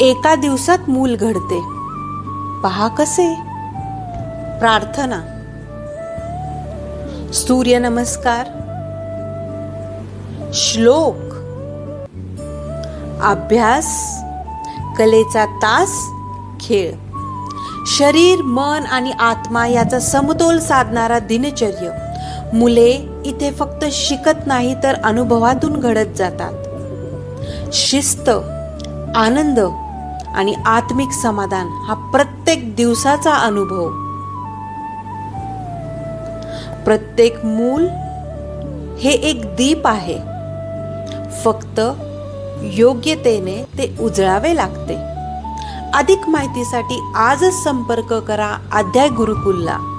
एका दिवसात मूल घडते. पहा कसे. प्रार्थना. सूर्य नमस्कार. श्लोक. अभ्यास. कलेचा तास. खेळ. शरीर मन आणि आत्मा याचा समतोल साधणारा दिनचर्य. मुले इथे फक्त शिकत नाही तर अनुभवातून घडत जातात. शिस्त आनंद आणि आत्मिक समाधान हा प्रत्येक दिवसाचा अनुभव. प्रत्येक मूल हे एक दीप आहे. फक्त योग्यतेने ते उजळावे लागते. अधिक माहितीसाठी आजच संपर्क करा अध्याय गुरुकुलला.